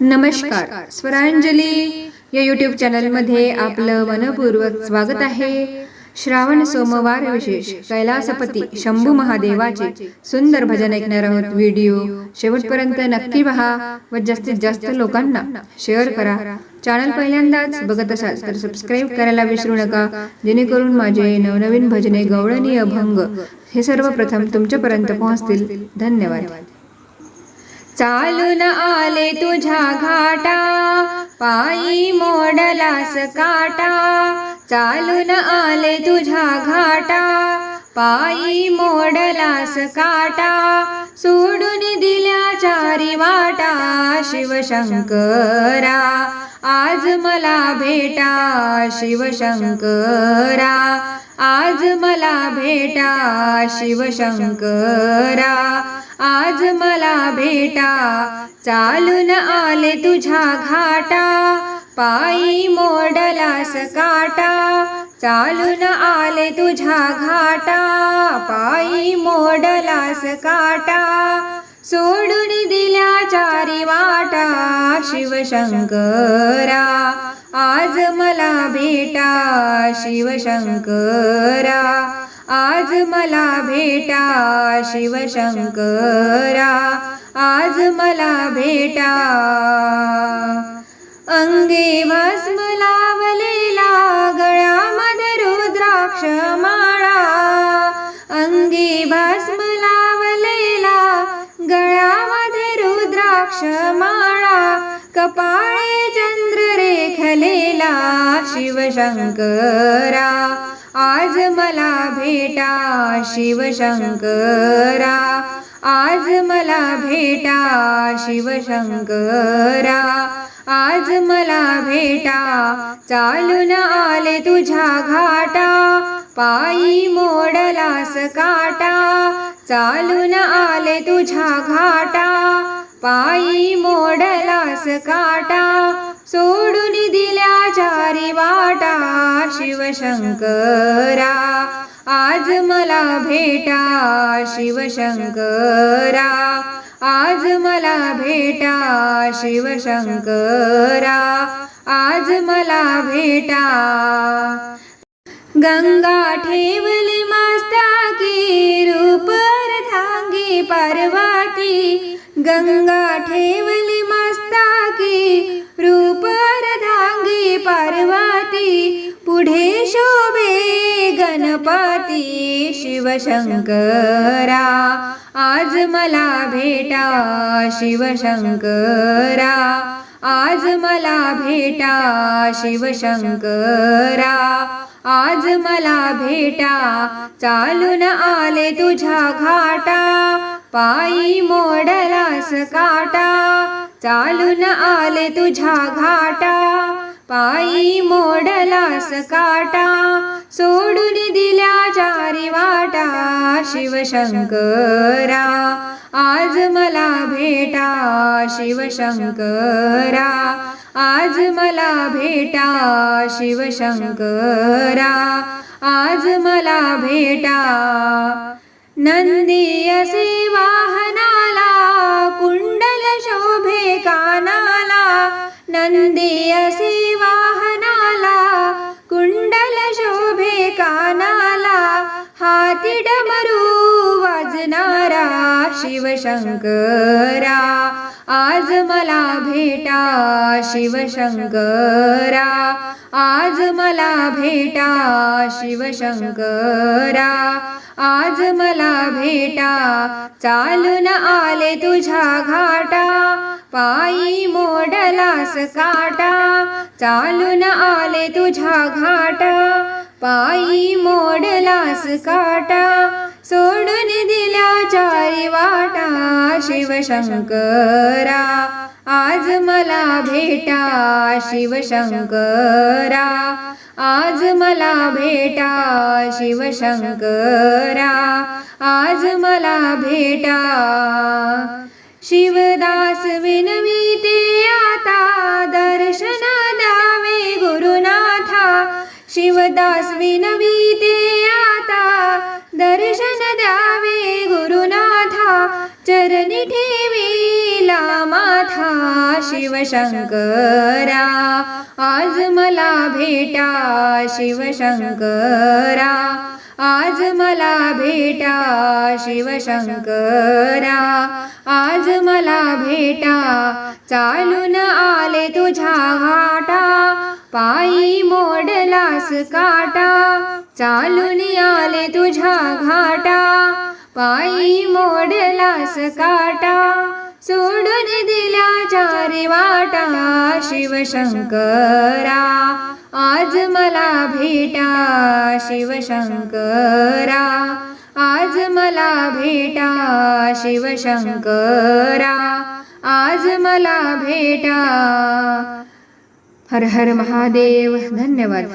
नमस्कार. स्वरांजली. या यूट्यूब चॅनलमध्ये आपलं मनपूर्वक स्वागत आहे. श्रावण सोमवार विशेष कैलासपती शंभू महादेवाचे सुंदर भजन ऐकणार आहोत व्हिडिओ शेवटपर्यंत नक्की पहा व जास्तीत जास्त लोकांना शेअर करा. चॅनल पहिल्यांदाच बघत असाल तर सबस्क्राईब करायला विसरू नका. जेणेकरून माझे नवनवीन भजने गवळणी अभंग हे सर्वप्रथम तुमच्यापर्यंत पोहोचतील. धन्यवाद. चालून आले तुझ्या घाटा पायी मोडलास काटा. चालून आले तुझ्या घाटा पायी मोडलास काटा. सोडून दिल्या चारी वाटा शिवशंकरा. आज मला भेटा शिवशंकरा. आज मला भेटा शिवशंकरा. आज मला भेटा चालून आले तुझ्या घाटा. पायी मोडला काटा चालून आले तुझ्या घाटा. पायी मोडला काटा. सोडून दिल्या चारी वाटा शिवशंकरा. आज मला भेटा शिवशंकरा. आज मला भेटा शिवशंकरा. आज मला भेटा अंगे भस्म लावलेला गळ्यामध्ये रुद्राक्ष माळा. क्षमाळा कपाळे चंद्र रेखलेला शिवशंकरा. आज मला भेटा शिवशंकरा. आज मला भेटा शिवशंकरा. आज मला भेटा चालून आले तुझ्या घाटा. पायी मोडलास काटा चालून आले तुझ्या घाटा. पायी मोडलास काटा सोडून दिल्या चारी वाटा शिवशंकरा. आज मला भेटा शिवशंकरा. आज मला भेटा शिवशंकरा. आज मला भेटा. गंगा ठेवली मस्तकी रूप अर्धांगी पार्वती गंगा ठेवली मस्ताकी रूप धांगी पार्वती पुढे शोभे गणपती शिवशंकरा. आज मला भेटा शिवशंकरा. आज मला भेटा शिवशंकरा. आज मला भेटा चालून आले तुझ्या घाटा पायी मोडलास काटा चालून आले तुझ्या घाटा पायी मोडलास काटा सोडून दिल्या चारी वाटा शिवशंकरा. आज मला भेटा शिवशंकरा. आज मला भेटा शिवशंकरा. आज मला भेटा नंदी असे वाहनाला कुंडल शोभे कानाला. नंदी असे वाहनाला कुंडल शोभे कानाला. हाती डमरू वाजणारा शिवशंकरा. आज मला भेटा शिवशंकरा. आज मला भेटा शिवशंकरा. आज मला भेटा चालून आले तुझ्या घाटा. पायी मोडलास काटा चालून आले तुझ्या घाटा. पायी मोडलास काटा सोडून दिल्या चारी शिवशंकरा. आज मला भेटा शिवशंकरा. आज मला भेटा शिवशंकरा. आज मला भेटा शिवदास विनवीते आता दर्शन द्यावे गुरुनाथा. शिवदास विनवीते आता दर्शन चरणी ठेवीला माथा शिवशंकरा. आज मला भेटा शिवशंकरा. आज मला भेटा शिवशंकरा. आज मला भेटा चालून आले तुझ्या घाटा पायी मोडलास काटा. चालून आले तुझ्या घाटा. पायी मोडलास काटा सोडून दिला चारी वाटा शिवशंकरा. आज मला भेटा शिवशंकरा. आज मला भेटा शिवशंकरा. आज मला भेटा. हर हर महादेव धन्यवाद.